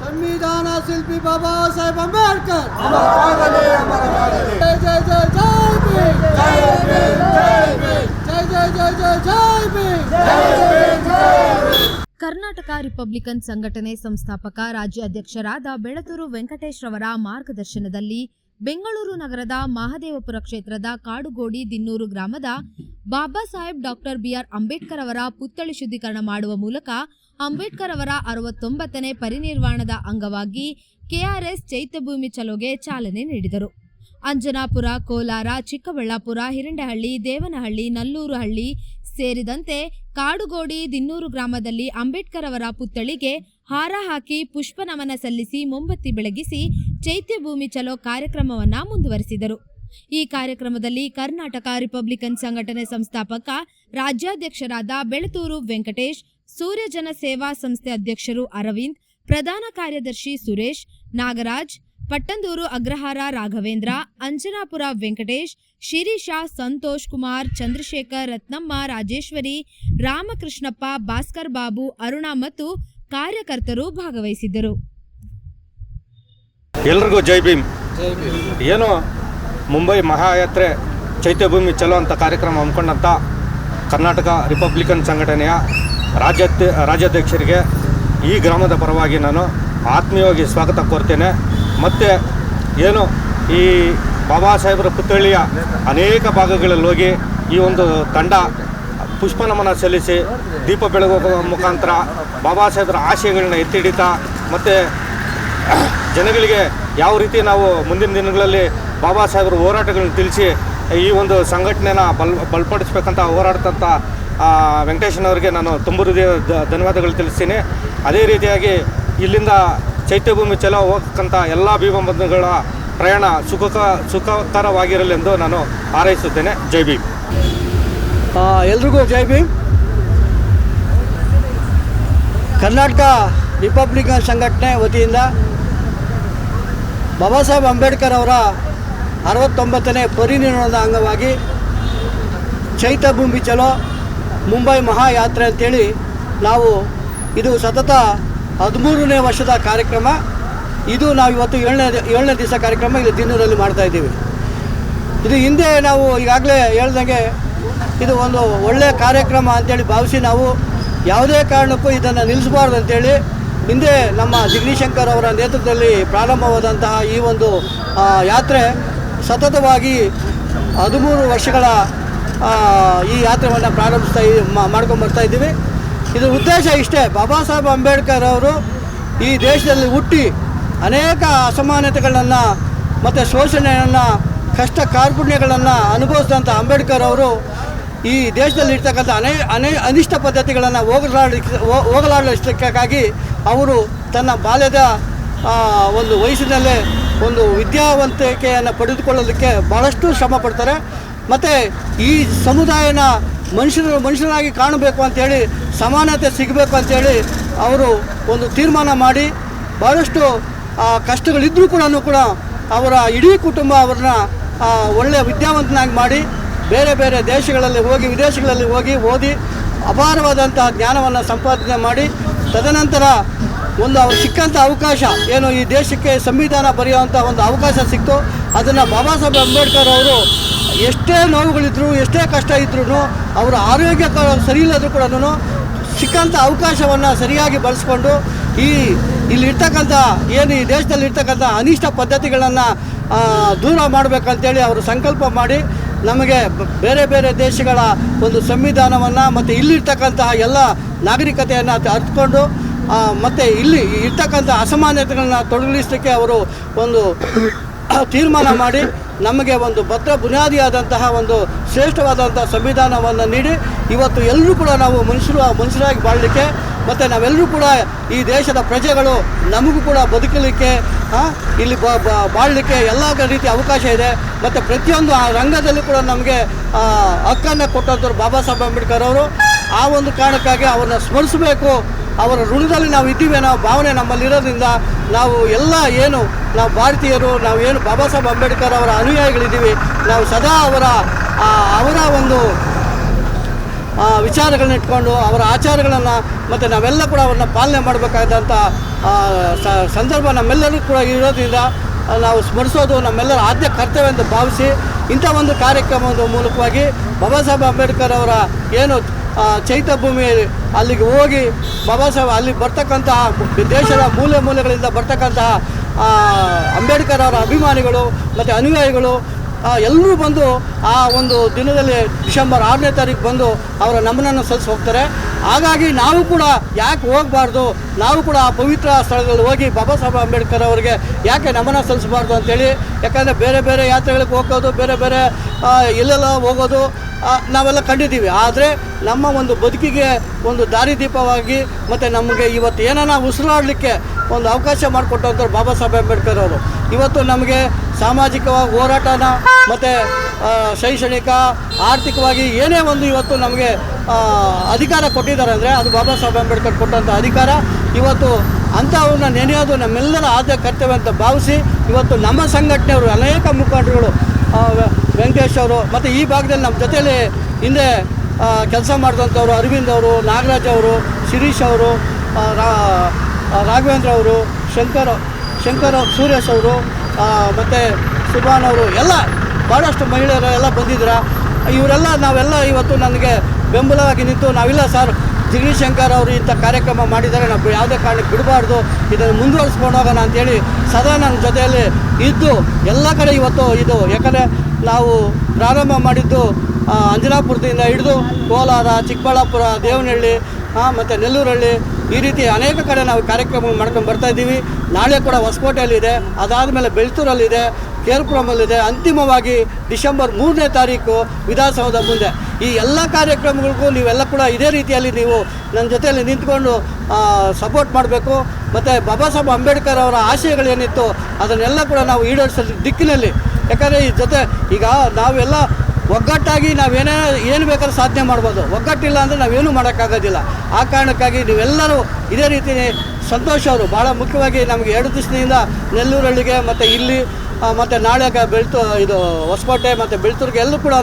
ಸಂವಿಧಾನ ಶಿಲ್ಪಿ ಬಾಬಾ ಸಾಹೇಬ್ ಅಂಬೇಡ್ಕರ್. ಜೈ ಜೈ ಜೈ ಜೈ ಭೀಮ್. ಜೈ ಜೈ ಜೈ ಜೈ ಭೀಮ್. ಕರ್ನಾಟಕ ರಿಪಬ್ಲಿಕನ್ ಸಂಘಟನೆ ಸಂಸ್ಥಾಪಕ ರಾಜ್ಯ ಅಧ್ಯಕ್ಷರಾದ ಬೆಳತೂರು ವೆಂಕಟೇಶ್ ರವರ ಮಾರ್ಗದರ್ಶನದಲ್ಲಿ ಬೆಂಗಳೂರು ನಗರದ ಮಹದೇವಪುರ ಕ್ಷೇತ್ರದ ಕಾಡುಗೋಡಿ ದಿನ್ನೂರು ಗ್ರಾಮದ Baba Saheb doctor B R Ambedkar ಅವರ ಪುತ್ಥಳಿ ಶುದ್ಧೀಕರಣ ಮಾಡುವ ಮೂಲಕ ಅಂಬೇಡ್ಕರ್ ಅವರ ಅರವತ್ತೊಂಬತ್ತನೇ ಪರಿನಿರ್ವಾಣದ ಅಂಗವಾಗಿ ಕೆಆರ್ಎಸ್ ಚೈತ್ಯಭೂಮಿ ಚಲೋಗೆ ಚಾಲನೆ ನೀಡಿದರು. ಅಂಜನಾಪುರ, ಕೋಲಾರ, ಚಿಕ್ಕಬಳ್ಳಾಪುರ, ಹಿರಂಡಹಳ್ಳಿ, ದೇವನಹಳ್ಳಿ, ನಲ್ಲೂರು ಹಳ್ಳಿ ಸೇರಿದಂತೆ ಕಾಡುಗೋಡಿ, ದಿನ್ನೂರು ಗ್ರಾಮದಲ್ಲಿ ಅಂಬೇಡ್ಕರ್ ಅವರ ಪುತ್ಥಳಿಗೆ ಹಾರ ಹಾಕಿ ಪುಷ್ಪ ನಮನ ಸಲ್ಲಿಸಿ ಮೊಂಬತ್ತಿ ಬೆಳಗಿಸಿ ಚೈತ್ಯಭೂಮಿ ಚಲೋ ಕಾರ್ಯಕ್ರಮವನ್ನು ಮುಂದುವರೆಸಿದರು. ಈ ಕಾರ್ಯಕ್ರಮದಲ್ಲಿ ಕರ್ನಾಟಕ ರಿಪಬ್ಲಿಕನ್ ಸಂಘಟನೆ ಸಂಸ್ಥಾಪಕ, ರಾಜ್ಯಾಧ್ಯಕ್ಷರಾದ ಬೆಳತೂರು ವೆಂಕಟೇಶ್ ಸೂರ್ಯಜನ ಸೇವಾ ಸಂಸ್ಥೆ ಅಧ್ಯಕ್ಷರು ಅರವಿಂದ್ ಪ್ರಧಾನ ಕಾರ್ಯದರ್ಶಿ ಸುರೇಶ್ ನಾಗರಾಜ್ ಪಟ್ಟಂದೂರು ಅಗ್ರಹಾರ ರಾಘವೇಂದ್ರ ಅಂಜನಾಪುರ ವೆಂಕಟೇಶ್ ಶಿರೀಶಾ ಸಂತೋಷ್ ಕುಮಾರ್ ಚಂದ್ರಶೇಖರ್ ರತ್ನಮ್ಮ ರಾಜೇಶ್ವರಿ ರಾಮಕೃಷ್ಣಪ್ಪ ಭಾಸ್ಕರ್ ಬಾಬು ಅರುಣ ಮತ್ತು ಕಾರ್ಯಕರ್ತರು ಭಾಗವಹಿಸಿದ್ದರು. ಎಲ್ರಿಗೂ ಜೈ ಭೀಮ್. ಏನು ಮುಂಬೈ ಮಹಾಯಾತ್ರೆ ಚೈತ್ಯಭೂಮಿ ಚಲೋ ಅಂತ ಕಾರ್ಯಕ್ರಮ ಹಮ್ಮಿಕೊಂಡಂಥ ಕರ್ನಾಟಕ ರಿಪಬ್ಲಿಕನ್ ಸಂಘಟನೆಯ ರಾಜ್ಯಾಧ್ಯ, ರಾಜ್ಯಾಧ್ಯಕ್ಷರಿಗೆ ಈ ಗ್ರಾಮದ ಪರವಾಗಿ ನಾನು ಆತ್ಮೀಯವಾಗಿ ಸ್ವಾಗತ ಕೋರ್ತೇನೆ. ಮತ್ತು ಏನು ಈ ಬಾಬಾ ಸಾಹೇಬರ ಪುತ್ಥಳಿಯ ಅನೇಕ ಭಾಗಗಳಲ್ಲಿ ಹೋಗಿ ಈ ಒಂದು ತಂಡ ಪುಷ್ಪ ನಮನ ಸಲ್ಲಿಸಿ ದೀಪ ಬೆಳಗುವ ಮುಖಾಂತರ ಬಾಬಾ ಸಾಹೇಬರ ಆಶಯಗಳನ್ನ ಎತ್ತಿಡಿತಾ ಮತ್ತು ಜನಗಳಿಗೆ ಯಾವ ರೀತಿ ನಾವು ಮುಂದಿನ ದಿನಗಳಲ್ಲಿ ಬಾಬಾ ಸಾಹೇಬರ ಹೋರಾಟಗಳನ್ನು ತಿಳಿಸಿ ಈ ಒಂದು ಸಂಘಟನೆನ ಬಲ್, ಬಲಪಡಿಸ್ಬೇಕಂತ ಹೋರಾಡ್ತಂಥ ವೆಂಕಟೇಶನವರಿಗೆ ನಾನು ತುಂಬ ಹೃದಯ ಧನ್ಯವಾದಗಳು ತಿಳಿಸ್ತೀನಿ. ಅದೇ ರೀತಿಯಾಗಿ ಇಲ್ಲಿಂದ ಚೈತ್ಯಭೂಮಿ ಚಲೋ ಹೋಗಕ್ಕಂಥ ಎಲ್ಲ ಭೀಮಬಂಧುಗಳ ಪ್ರಯಾಣ ಸುಖಕ ಸುಖಕರವಾಗಿರಲೆಂದು ನಾನು ಹಾರೈಸುತ್ತೇನೆ. ಜೈ ಭೀಮ್. ಎಲ್ರಿಗೂ ಜೈ ಭೀಮ್. ಕರ್ನಾಟಕ ರಿಪಬ್ಲಿಕನ್ ಸಂಘಟನೆ ವತಿಯಿಂದ ಬಾಬಾ ಸಾಹೇಬ್ ಅಂಬೇಡ್ಕರ್ ಅವರ ಅರವತ್ತೊಂಬತ್ತನೇ ಪರಿನಿರ್ವಾಣದ ಅಂಗವಾಗಿ ಚೈತ್ಯಭೂಮಿ ಚಲೋ ಮುಂಬೈ ಮಹಾಯಾತ್ರೆ ಅಂತೇಳಿ ನಾವು ಇದು ಸತತ ಹದಿಮೂರನೇ ವರ್ಷದ ಕಾರ್ಯಕ್ರಮ. ಇದು ನಾವು ಇವತ್ತು ಏಳನೇ ಏಳನೇ ದಿವಸ ಕಾರ್ಯಕ್ರಮ ಇಲ್ಲಿ ದಿನದಲ್ಲಿ ಮಾಡ್ತಾ ಇದ್ದೀವಿ. ಇದು ಹಿಂದೆ ನಾವು ಈಗಾಗಲೇ ಹೇಳ್ದಂಗೆ ಇದು ಒಂದು ಒಳ್ಳೆಯ ಕಾರ್ಯಕ್ರಮ ಅಂತೇಳಿ ಭಾವಿಸಿ ನಾವು ಯಾವುದೇ ಕಾರಣಕ್ಕೂ ಇದನ್ನು ನಿಲ್ಲಿಸಬಾರ್ದು ಅಂತೇಳಿ ಹಿಂದೆ ನಮ್ಮ ಜಿಗ್ನಿಶಂಕರ್ ಅವರ ನೇತೃತ್ವದಲ್ಲಿ ಪ್ರಾರಂಭವಾದಂತಹ ಈ ಒಂದು ಯಾತ್ರೆ ಸತತವಾಗಿ ಹದಿಮೂರು ವರ್ಷಗಳ ಈ ಯಾತ್ರೆಯನ್ನು ಪ್ರಾರಂಭಿಸ್ತಾ ಮಾಡ್ಕೊಂಡು ಬರ್ತಾ ಇದ್ದೀವಿ. ಇದು ಉದ್ದೇಶ ಇಷ್ಟೇ. ಬಾಬಾ ಸಾಹೇಬ್ ಅಂಬೇಡ್ಕರ್ ಅವರು ಈ ದೇಶದಲ್ಲಿ ಹುಟ್ಟಿ ಅನೇಕ ಅಸಮಾನತೆಗಳನ್ನು ಮತ್ತು ಶೋಷಣೆಯನ್ನು, ಕಷ್ಟ ಕಾರ್ಪುಣ್ಯಗಳನ್ನು ಅನುಭವಿಸಿದಂಥ ಅಂಬೇಡ್ಕರ್ ಅವರು ಈ ದೇಶದಲ್ಲಿ ಇರ್ತಕ್ಕಂಥ ಅನೇ ಅನೇ, ಅನಿಷ್ಟ ಪದ್ಧತಿಗಳನ್ನು ಹೋಗಲಾಡ ಹೋಗಲಾಡಿಸಲಿಕ್ಕಾಗಿ ಅವರು ತನ್ನ ಬಾಲ್ಯದ ಒಂದು ವಯಸ್ಸಿನಲ್ಲೇ ಒಂದು ವಿದ್ಯಾವಂತಿಕೆಯನ್ನು ಪಡೆದುಕೊಳ್ಳಲಿಕ್ಕೆ ಭಾಳಷ್ಟು ಶ್ರಮ ಪಡ್ತಾರೆ. ಮತ್ತು ಈ ಸಮುದಾಯನ ಮನುಷ್ಯರು ಮನುಷ್ಯರಾಗಿ ಕಾಣಬೇಕು ಅಂತೇಳಿ, ಸಮಾನತೆ ಸಿಗಬೇಕು ಅಂತೇಳಿ ಅವರು ಒಂದು ತೀರ್ಮಾನ ಮಾಡಿ ಭಾಳಷ್ಟು ಕಷ್ಟಗಳಿದ್ದರೂ ಕೂಡ ಕೂಡ ಅವರ ಇಡೀ ಕುಟುಂಬ ಅವ್ರನ್ನ ಒಳ್ಳೆಯ ವಿದ್ಯಾವಂತನಾಗಿ ಮಾಡಿ, ಬೇರೆ ಬೇರೆ ದೇಶಗಳಲ್ಲಿ ಹೋಗಿ, ವಿದೇಶಗಳಲ್ಲಿ ಹೋಗಿ, ಓದಿ, ಅಪಾರವಾದಂತಹ ಜ್ಞಾನವನ್ನು ಸಂಪಾದನೆ ಮಾಡಿ, ತದನಂತರ ಒಂದು ಅವ್ರು ಸಿಕ್ಕಂಥ ಅವಕಾಶ, ಏನು ಈ ದೇಶಕ್ಕೆ ಸಂವಿಧಾನ ಬರೆಯುವಂಥ ಒಂದು ಅವಕಾಶ ಸಿಕ್ತು, ಅದನ್ನು ಬಾಬಾ ಸಾಹೇಬ್ ಅಂಬೇಡ್ಕರ್ ಅವರು ಎಷ್ಟೇ ನೋವುಗಳಿದ್ರು, ಎಷ್ಟೇ ಕಷ್ಟ ಇದ್ರೂ ಅವರ ಆರೋಗ್ಯ ಸರಿ ಇಲ್ಲದ್ರೂ ಕೂಡ ಸಿಕ್ಕಂಥ ಅವಕಾಶವನ್ನು ಸರಿಯಾಗಿ ಬಳಸ್ಕೊಂಡು ಈ ಇಲ್ಲಿರ್ತಕ್ಕಂಥ ಏನು ಈ ದೇಶದಲ್ಲಿ ಇರ್ತಕ್ಕಂಥ ಅನಿಷ್ಟ ಪದ್ಧತಿಗಳನ್ನು ದೂರ ಮಾಡಬೇಕಂತೇಳಿ ಅವರು ಸಂಕಲ್ಪ ಮಾಡಿ ನಮಗೆ ಬೇರೆ ಬೇರೆ ದೇಶಗಳ ಒಂದು ಸಂವಿಧಾನವನ್ನು ಮತ್ತು ಇಲ್ಲಿರ್ತಕ್ಕಂತಹ ಎಲ್ಲ ನಾಗರಿಕತೆಯನ್ನು ಅರ್ಥಕೊಂಡು ಮತ್ತು ಇಲ್ಲಿ ಇರ್ತಕ್ಕಂಥ ಅಸಮಾನತೆಗಳನ್ನ ತೊಡಗಿಸಲಿಕ್ಕೆ ಅವರು ಒಂದು ತೀರ್ಮಾನ ಮಾಡಿ ನಮಗೆ ಒಂದು ಭದ್ರ ಬುನಾದಿಯಾದಂತಹ ಒಂದು ಶ್ರೇಷ್ಠವಾದಂತಹ ಸಂವಿಧಾನವನ್ನು ನೀಡಿ ಇವತ್ತು ಎಲ್ಲರೂ ಕೂಡ ನಾವು ಮನುಷ್ಯರು ಮನುಷ್ಯರಾಗಿ ಬಾಳಲಿಕ್ಕೆ ಮತ್ತು ನಾವೆಲ್ಲರೂ ಕೂಡ ಈ ದೇಶದ ಪ್ರಜೆಗಳು ನಮಗೂ ಕೂಡ ಬದುಕಲಿಕ್ಕೆ ಇಲ್ಲಿ ಬಾಳಲಿಕ್ಕೆ ಎಲ್ಲ ರೀತಿಯ ಅವಕಾಶ ಇದೆ. ಮತ್ತು ಪ್ರತಿಯೊಂದು ಆ ರಂಗದಲ್ಲೂ ಕೂಡ ನಮಗೆ ಹಕ್ಕನ್ನು ಕೊಟ್ಟಂಥವ್ರು ಬಾಬಾ ಸಾಹೇಬ್ ಅಂಬೇಡ್ಕರ್ ಅವರು. ಆ ಒಂದು ಕಾರಣಕ್ಕಾಗಿ ಅವ್ರನ್ನ ಸ್ಮರಿಸಬೇಕು. ಅವರ ಋಣದಲ್ಲಿ ನಾವು ಇದ್ದೀವಿ ಅನ್ನೋ ಭಾವನೆ ನಮ್ಮಲ್ಲಿರೋದ್ರಿಂದ ನಾವು ಎಲ್ಲ ಏನು ನಾವು ಭಾರತೀಯರು, ನಾವು ಏನು ಬಾಬಾ ಸಾಹೇಬ್ ಅಂಬೇಡ್ಕರ್ ಅವರ ಅನುಯಾಯಿಗಳಿದ್ದೀವಿ, ನಾವು ಸದಾ ಅವರ ಅವರ ಒಂದು ವಿಚಾರಗಳನ್ನ ಇಟ್ಕೊಂಡು ಅವರ ಆಚಾರಗಳನ್ನು ಮತ್ತು ನಾವೆಲ್ಲ ಕೂಡ ಅವ್ರನ್ನ ಪಾಲನೆ ಮಾಡಬೇಕಾದಂಥ ಸಂದರ್ಭ ನಮ್ಮೆಲ್ಲರಿಗೂ ಕೂಡ ಇರೋದ್ರಿಂದ ನಾವು ಸ್ಮರಿಸೋದು ನಮ್ಮೆಲ್ಲರ ಆದ್ಯ ಕರ್ತವ್ಯ ಎಂದು ಭಾವಿಸಿ ಇಂಥ ಒಂದು ಕಾರ್ಯಕ್ರಮದ ಮೂಲಕವಾಗಿ ಬಾಬಾ ಸಾಹೇಬ್ ಅಂಬೇಡ್ಕರ್ ಅವರ ಏನು ಆ, ಭೂಮಿಯಲ್ಲಿ ಅಲ್ಲಿಗೆ ಹೋಗಿ ಬಾಬಾ ಸಾಹೇಬ್ ಅಲ್ಲಿ ಬರ್ತಕ್ಕಂತಹ ದೇಶದ ಮೂಲೆ ಮೂಲೆಗಳಿಂದ ಬರ್ತಕ್ಕಂತಹ ಅಂಬೇಡ್ಕರ್ ಅವರ ಅಭಿಮಾನಿಗಳು ಮತ್ತು ಅನುಯಾಯಿಗಳು ಎಲ್ಲರೂ ಬಂದು ಆ ಒಂದು ದಿನದಲ್ಲಿ ಡಿಸೆಂಬರ್ ಆರನೇ ತಾರೀಕು ಬಂದು ಅವರ ನಮನನ್ನು ಸಲ್ಲಿಸಿ ಹೋಗ್ತಾರೆ. ಹಾಗಾಗಿ ನಾವು ಕೂಡ ಯಾಕೆ ಹೋಗಬಾರ್ದು? ನಾವು ಕೂಡ ಆ ಪವಿತ್ರ ಸ್ಥಳದಲ್ಲಿ ಹೋಗಿ ಬಾಬಾ ಸಾಹೇಬ್ ಅಂಬೇಡ್ಕರ್ ಅವರಿಗೆ ಯಾಕೆ ನಮನ ಸಲ್ಲಿಸಬಾರ್ದು ಅಂತೇಳಿ. ಯಾಕಂದರೆ ಬೇರೆ ಬೇರೆ ಯಾತ್ರೆಗಳಿಗೆ ಹೋಗೋದು ಬೇರೆ ಬೇರೆ ಎಲ್ಲೆಲ್ಲ ಹೋಗೋದು ನಾವೆಲ್ಲ ಕಂಡಿದ್ದೀವಿ. ಆದರೆ ನಮ್ಮ ಒಂದು ಬದುಕಿಗೆ ಒಂದು ದಾರಿದೀಪವಾಗಿ ಮತ್ತು ನಮಗೆ ಇವತ್ತು ಏನನ್ನ ಉಸಿರಾಡಲಿಕ್ಕೆ ಒಂದು ಅವಕಾಶ ಮಾಡಿಕೊಟ್ಟಂಥವ್ರು ಬಾಬಾ ಸಾಹೇಬ್ ಅಂಬೇಡ್ಕರ್ ಅವರು. ಇವತ್ತು ನಮಗೆ ಸಾಮಾಜಿಕವಾಗಿ ಹೋರಾಟನ ಮತ್ತು ಶೈಕ್ಷಣಿಕ, ಆರ್ಥಿಕವಾಗಿ ಏನೇ ಒಂದು ಇವತ್ತು ನಮಗೆ ಅಧಿಕಾರ ಕೊಟ್ಟಿದ್ದಾರೆ ಅಂದರೆ ಅದು ಬಾಬಾ ಸಾಹೇಬ್ ಅಂಬೇಡ್ಕರ್ ಕೊಟ್ಟಂಥ ಅಧಿಕಾರ. ಇವತ್ತು ಅಂಥವ್ರನ್ನ ನೆನೆಯೋದು ನಮ್ಮೆಲ್ಲರ ಆದ್ಯ ಕರ್ತವ್ಯ ಅಂತ ಭಾವಿಸಿ ಇವತ್ತು ನಮ್ಮ ಸಂಘಟನೆಯವರು ಅನೇಕ ಮುಖಂಡರುಗಳು ಅವರು ಮತ್ತು ಈ ಭಾಗದಲ್ಲಿ ನಮ್ಮ ಜೊತೆಯಲ್ಲಿ ಹಿಂದೆ ಕೆಲಸ ಮಾಡಿದಂಥವ್ರು ಅರವಿಂದ್ ಅವರು, ನಾಗರಾಜ್ ಅವರು ಶಿರೀಶ್ ಅವರು ರಾಘವೇಂದ್ರ ಅವರು, ಶಂಕರ್ ಶಂಕರ್ ಸುರೇಶ್ ಅವರು ಮತ್ತು ಸುಭಾನ್ ಅವರು, ಎಲ್ಲ ಭಾಳಷ್ಟು ಮಹಿಳೆಯರು ಎಲ್ಲ ಬಂದಿದ್ದೀರ ಇವರೆಲ್ಲ ನಾವೆಲ್ಲ ಇವತ್ತು ನನಗೆ ಬೆಂಬಲವಾಗಿ ನಿಂತು ನಾವಿಲ್ಲ ಸರ್ ಜಗದೀಶ್ ಶಂಕರ್ ಅವರು ಇಂಥ ಕಾರ್ಯಕ್ರಮ ಮಾಡಿದ್ದಾರೆ ನಾವು ಯಾವುದೇ ಕಾರಣಕ್ಕೆ ಬಿಡಬಾರ್ದು, ಇದನ್ನು ಮುಂದುವರಿಸ್ಕೊಂಡು ಹೋಗೋಣ ಅಂತೇಳಿ ಸದಾ ನನ್ನ ಜೊತೆಯಲ್ಲಿ ಇದ್ದು, ಎಲ್ಲ ಕಡೆ ಇವತ್ತು ಇದು, ಯಾಕಂದರೆ ನಾವು ಪ್ರಾರಂಭ ಮಾಡಿದ್ದು ಅಂಜನಾಪುರದಿಂದ ಹಿಡಿದು ಕೋಲಾರ ಚಿಕ್ಕಬಳ್ಳಾಪುರ ದೇವನಹಳ್ಳಿ ಮತ್ತು ನೆಲ್ಲೂರಹಳ್ಳಿ ಈ ರೀತಿ ಅನೇಕ ಕಡೆ ನಾವು ಕಾರ್ಯಕ್ರಮ ಮಾಡ್ಕೊಂಡು ಬರ್ತಾ ಇದ್ದೀವಿ. ನಾಳೆ ಕೂಡ ಹೊಸಕೋಟೆಯಲ್ಲಿದೆ. ಅದಾದಮೇಲೆ ಬೆಳ್ತೂರಲ್ಲಿದೆ. ಕೇರ್ಪುರಮಲ್ಲಿದೆ. ಅಂತಿಮವಾಗಿ ಡಿಸೆಂಬರ್ ಮೂರನೇ ತಾರೀಕು ವಿಧಾನಸೌಧ ಮುಂದೆ. ಈ ಎಲ್ಲ ಕಾರ್ಯಕ್ರಮಗಳಿಗೂ ನೀವೆಲ್ಲ ಕೂಡ ಇದೇ ರೀತಿಯಲ್ಲಿ ನೀವು ನನ್ನ ಜೊತೆಯಲ್ಲಿ ನಿಂತ್ಕೊಂಡು ಸಪೋರ್ಟ್ ಮಾಡಬೇಕು. ಮತ್ತು ಬಾಬಾ ಸಾಹೇಬ್ ಅಂಬೇಡ್ಕರ್ ಅವರ ಆಶಯಗಳೇನಿತ್ತು ಅದನ್ನೆಲ್ಲ ಕೂಡ ನಾವು ಈಡೇರಿಸೋ ದಿಕ್ಕಿನಲ್ಲಿ. ಯಾಕಂದರೆ ಈ ಜೊತೆ ಈಗ ನಾವೆಲ್ಲ ಒಗ್ಗಟ್ಟಾಗಿ ನಾವೇನೇ ಏನು ಬೇಕಾದ್ರೂ ಸಾಧನೆ ಮಾಡ್ಬೋದು. ಒಗ್ಗಟ್ಟಿಲ್ಲ ಅಂದರೆ ನಾವೇನು ಮಾಡೋಕ್ಕಾಗೋದಿಲ್ಲ. ಆ ಕಾರಣಕ್ಕಾಗಿ ನೀವೆಲ್ಲರೂ ಇದೇ ರೀತಿ ಸಂತೋಷ ಅವರು ಭಾಳ ಮುಖ್ಯವಾಗಿ ನಮಗೆ ಎರಡು ದಿವಸದಿಂದ ನೆಲ್ಲೂರಳ್ಳಿಗೆ ಮತ್ತು ಇಲ್ಲಿ ಮತ್ತು ನಾಳೆ ಬೆಳ್ತು, ಇದು ಹೊಸಕೋಟೆ ಮತ್ತು ಬೆಳ್ತೂರಿಗೆ ಎಲ್ಲೂ ಕೂಡ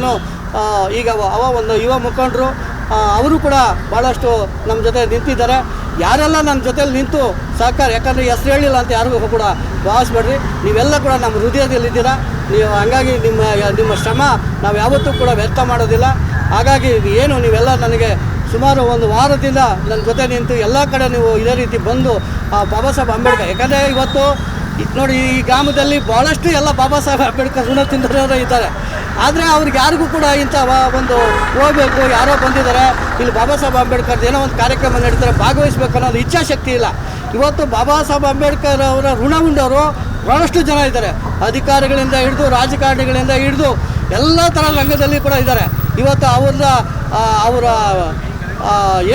ಈಗ ಅವ ಒಂದು ಯುವ ಮುಖಂಡರು ಅವರು ಕೂಡ ಭಾಳಷ್ಟು ನಮ್ಮ ಜೊತೆ ನಿಂತಿದ್ದಾರೆ. ಯಾರೆಲ್ಲ ನನ್ನ ಜೊತೆಲಿ ನಿಂತು ಸಹಕಾರ, ಯಾಕಂದರೆ ಹೆಸರು ಹೇಳಿಲ್ಲ ಅಂತ ಯಾರಿಗೂ ಕೂಡ ಭಾವಿಸ್ಬೇಡ್ರಿ. ನೀವೆಲ್ಲ ಕೂಡ ನಮ್ಮ ಹೃದಯದಲ್ಲಿದ್ದೀರಾ ನೀವು ಹಂಗಾಗಿ ನಿಮ್ಮ ನಿಮ್ಮ ಶ್ರಮ ನಾವು ಯಾವತ್ತೂ ಕೂಡ ವ್ಯರ್ಥ ಮಾಡೋದಿಲ್ಲ. ಹಾಗಾಗಿ ಏನು, ನೀವೆಲ್ಲ ನನಗೆ ಸುಮಾರು ಒಂದು ವಾರದಿಂದ ನನ್ನ ಜೊತೆ ನಿಂತು ಎಲ್ಲ ಕಡೆ ನೀವು ಇದೇ ರೀತಿ ಬಂದು ಆ ಬಾಬಾ ಸಾಹೇಬ್ ಅಂಬೇಡ್ಕರ್, ಯಾಕಂದರೆ ಇವತ್ತು ನೋಡಿ ಈ ಗ್ರಾಮದಲ್ಲಿ ಭಾಳಷ್ಟು ಎಲ್ಲ ಬಾಬಾ ಸಾಹೇಬ್ ಅಂಬೇಡ್ಕರ್ ಋಣ ತಿಂದವರು ಇದ್ದಾರೆ. ಆದರೆ ಅವ್ರಿಗೆ ಯಾರಿಗೂ ಕೂಡ ಇಂಥ ಒಂದು ಹೋಗ್ಬೇಕು, ಯಾರೋ ಬಂದಿದ್ದಾರೆ. ಇಲ್ಲಿ ಬಾಬಾ ಸಾಹೇಬ್ ಅಂಬೇಡ್ಕರ್ ಏನೋ ಒಂದು ಕಾರ್ಯಕ್ರಮ ನಡೀತಾರೆ, ಭಾಗವಹಿಸ್ಬೇಕು ಅನ್ನೋದು ಇಚ್ಛಾಶಕ್ತಿ ಇಲ್ಲ. ಇವತ್ತು ಬಾಬಾ ಸಾಹೇಬ್ ಅಂಬೇಡ್ಕರ್ ಅವರ ಋಣ ಉಂಡವರು ಬಹಳಷ್ಟು ಜನ ಇದ್ದಾರೆ. ಅಧಿಕಾರಿಗಳಿಂದ ಹಿಡಿದು, ರಾಜಕಾರಣಿಗಳಿಂದ ಹಿಡಿದು, ಎಲ್ಲ ಥರ ರಂಗದಲ್ಲಿ ಕೂಡ ಇದ್ದಾರೆ. ಇವತ್ತು ಅವ್ರದ್ದ ಅವರ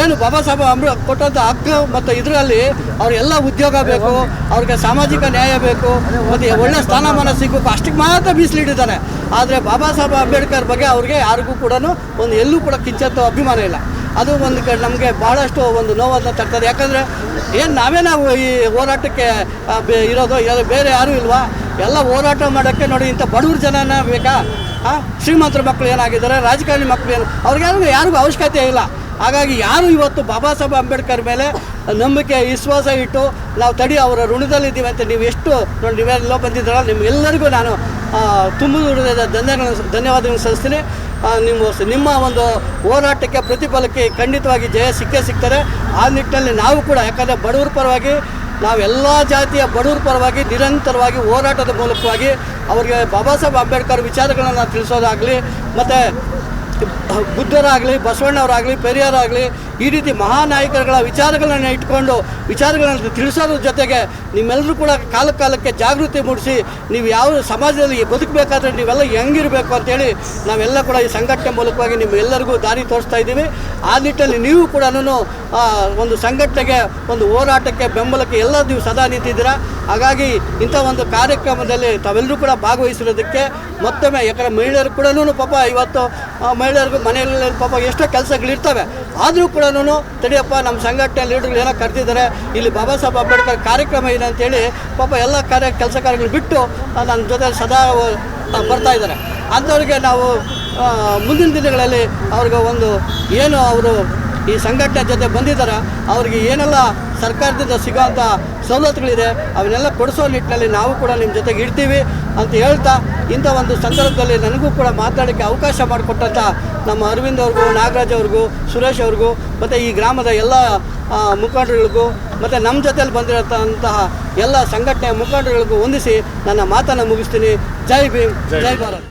ಏನು ಬಾಬಾ ಸಾಹೇಬ್ ಅಂಬ ಕೊಟ್ಟಂಥ ಹಕ್ಕು ಮತ್ತು ಇದರಲ್ಲಿ ಅವ್ರಿಗೆಲ್ಲ ಉದ್ಯೋಗ ಬೇಕು, ಅವ್ರಿಗೆ ಸಾಮಾಜಿಕ ನ್ಯಾಯ ಬೇಕು, ಮತ್ತು ಒಳ್ಳೆ ಸ್ಥಾನಮಾನ ಸಿಗಬೇಕು, ಅಷ್ಟಕ್ಕೆ ಮಾತ್ರ ಮೀಸಲಿಟ್ಟಿದ್ದಾನೆ ಆದರೆ ಬಾಬಾ ಸಾಹೇಬ್ ಅಂಬೇಡ್ಕರ್ ಬಗ್ಗೆ ಅವ್ರಿಗೆ ಯಾರಿಗೂ ಕೂಡ ಒಂದು ಎಲ್ಲೂ ಕೂಡ ಕಿಂಚತ್ತು ಅಭಿಮಾನ ಇಲ್ಲ. ಅದು ಒಂದು ನಮಗೆ ಭಾಳಷ್ಟು ಒಂದು ನೋವನ್ನು ತರ್ತದೆ. ಯಾಕಂದರೆ ಏನು ನಾವೇ ನಾವು ಈ ಹೋರಾಟಕ್ಕೆ ಇರೋದು ಬೇರೆ ಯಾರೂ ಇಲ್ವಾ? ಎಲ್ಲ ಹೋರಾಟ ಮಾಡೋಕ್ಕೆ ನೋಡಿ ಇಂಥ ಬಡವ್ರ ಜನನ ಬೇಕಾ? ಶ್ರೀಮಂತರ ಮಕ್ಕಳು ಏನಾಗಿದ್ದಾರೆ? ರಾಜಕಾರಣಿ ಮಕ್ಕಳು ಏನು? ಅವ್ರಿಗೆ ಯಾರಿಗೂ ಅವಶ್ಯಕತೆ ಇಲ್ಲ. ಹಾಗಾಗಿ ಯಾರು ಇವತ್ತು ಬಾಬಾ ಸಾಹೇಬ್ ಅಂಬೇಡ್ಕರ್ ಮೇಲೆ ನಂಬಿಕೆ, ವಿಶ್ವಾಸ ಇಟ್ಟು ನಾವು ತಡಿ ಅವರ ಋಣದಲ್ಲಿದ್ದೀವಿ ಅಂತ ನೀವು ಎಷ್ಟು ನೋಡಿ ನೀವೆಲ್ಲ ಬಂದಿದ್ದೀರಲ್ಲ ನಿಮ್ಗೆಲ್ಲರಿಗೂ ನಾನು ತುಂಬ ಹೃದಯದ ಧನ್ಯಗಳನ್ನು, ಧನ್ಯವಾದಗಳನ್ನು ಸಲ್ಲಿಸ್ತೀನಿ. ನಿಮ್ಮ ನಿಮ್ಮ ಒಂದು ಹೋರಾಟಕ್ಕೆ ಪ್ರತಿಫಲಕ್ಕೆ ಖಂಡಿತವಾಗಿ ಜಯ ಸಿಕ್ಕೇ ಸಿಗ್ತಾರೆ ಆ ನಿಟ್ಟಿನಲ್ಲಿ ನಾವು ಕೂಡ, ಯಾಕಂದರೆ ಬಡವರ ಪರವಾಗಿ ನಾವೆಲ್ಲ ಜಾತಿಯ ಬಡವರ ಪರವಾಗಿ ನಿರಂತರವಾಗಿ ಹೋರಾಟದ ಮೂಲಕವಾಗಿ ಅವರಿಗೆ ಬಾಬಾ ಸಾಹೇಬ್ ಅಂಬೇಡ್ಕರ್ ವಿಚಾರಗಳನ್ನು ತಿಳಿಸೋದಾಗಲಿ, ಮತ್ತು ಬುದ್ಧರಾಗಲಿ, ಬಸವಣ್ಣವರಾಗಲಿ, ಪೆರಿಯರಾಗಲಿ, ಈ ರೀತಿ ಮಹಾನಾಯಕರುಗಳ ವಿಚಾರಗಳನ್ನು ಇಟ್ಕೊಂಡು ವಿಚಾರಗಳನ್ನು ತಿಳಿಸೋದ್ರ ಜೊತೆಗೆ ನಿಮ್ಮೆಲ್ಲರೂ ಕೂಡ ಕಾಲ ಕಾಲಕ್ಕೆ ಜಾಗೃತಿ ಮೂಡಿಸಿ ನೀವು ಯಾವ ಸಮಾಜದಲ್ಲಿ ಬದುಕಬೇಕಾದ್ರೆ ನೀವೆಲ್ಲ ಹೆಂಗಿರಬೇಕು ಅಂತೇಳಿ ನಾವೆಲ್ಲ ಕೂಡ ಈ ಸಂಘಟನೆ ಮೂಲಕವಾಗಿ ನಿಮ್ಮೆಲ್ಲರಿಗೂ ದಾರಿ ತೋರಿಸ್ತಾ ಇದ್ದೀವಿ. ಆ ನಿಟ್ಟಲ್ಲಿ ನೀವು ಕೂಡ ಒಂದು ಸಂಘಟನೆಗೆ, ಒಂದು ಹೋರಾಟಕ್ಕೆ ಬೆಂಬಲಕ್ಕೆ ಎಲ್ಲ ನೀವು ಸದಾ ನಿಂತಿದ್ದೀರಾ. ಹಾಗಾಗಿ ಇಂಥ ಒಂದು ಕಾರ್ಯಕ್ರಮದಲ್ಲಿ ತಾವೆಲ್ಲರೂ ಕೂಡ ಭಾಗವಹಿಸಿರೋದಕ್ಕೆ ಮತ್ತೊಮ್ಮೆ ಯಾಕಂದರೆ ಮಹಿಳೆಯರು ಕೂಡ ಪಾಪ ಇವತ್ತು ಮಹಿಳೆಯರಿಗೂ ಮನೆಯಲ್ಲಿ ಪಾಪ ಎಷ್ಟೋ ಕೆಲಸಗಳಿರ್ತವೆ. ಆದರೂ ಕೂಡ ತಡಿಯಪ್ಪ, ನಮ್ಮ ಸಂಘಟನೆ ಲೀಡರ್ಗಳು ಏನೋ ಕರೆದಿದ್ದಾರೆ, ಇಲ್ಲಿ ಬಾಬಾ ಸಾಹೇಬ್ ಅಂಬೇಡ್ಕರ್ ಕಾರ್ಯಕ್ರಮ ಇದೆ ಅಂತೇಳಿ ಪಾಪ ಎಲ್ಲ ಕಾರ್ಯ, ಕೆಲಸ ಕಾರ್ಯಗಳು ಬಿಟ್ಟು ನನ್ನ ಜೊತೆ ಸದಾ ಬರ್ತಾ ಇದ್ದಾರೆ. ಅಂಥವ್ರಿಗೆ ನಾವು ಮುಂದಿನ ದಿನಗಳಲ್ಲಿ ಅವ್ರಿಗೆ ಒಂದು, ಏನು ಅವರು ಈ ಸಂಘಟನೆ ಜೊತೆ ಬಂದಿದ್ದಾರೆ. ಅವರಿಗೆ ಏನೆಲ್ಲ ಸರ್ಕಾರದಿಂದ ಸಿಗೋಂಥ ಸವಲತ್ತುಗಳಿದೆ ಅವನ್ನೆಲ್ಲ ಕೊಡಿಸೋ ನಿಟ್ಟಿನಲ್ಲಿ ನಾವು ಕೂಡ ನಿಮ್ಮ ಜೊತೆಗೆ ಇರ್ತೀವಿ ಅಂತ ಹೇಳ್ತಾ ಇಂಥ ಒಂದು ಸಂದರ್ಭದಲ್ಲಿ ನನಗೂ ಕೂಡ ಮಾತಾಡೋಕ್ಕೆ ಅವಕಾಶ ಮಾಡಿಕೊಟ್ಟಂಥ ನಮ್ಮ ಅರವಿಂದ್ ಅವ್ರಿಗೂ ನಾಗರಾಜ್ ಅವ್ರಿಗೂ ಸುರೇಶ್ ಅವ್ರಿಗೂ ಮತ್ತು ಈ ಗ್ರಾಮದ ಎಲ್ಲ ಮುಖಂಡರುಗಳಿಗೂ ಮತ್ತು ನಮ್ಮ ಜೊತೆಯಲ್ಲಿ ಬಂದಿರತಂತಹ ಎಲ್ಲ ಸಂಘಟನೆಯ ಮುಖಂಡರುಗಳಿಗೂ ಹೊಂದಿಸಿ ನನ್ನ ಮಾತನ್ನು ಮುಗಿಸ್ತೀನಿ. ಜೈ ಭೀಮ್ ಜೈ ಭಾರತ್.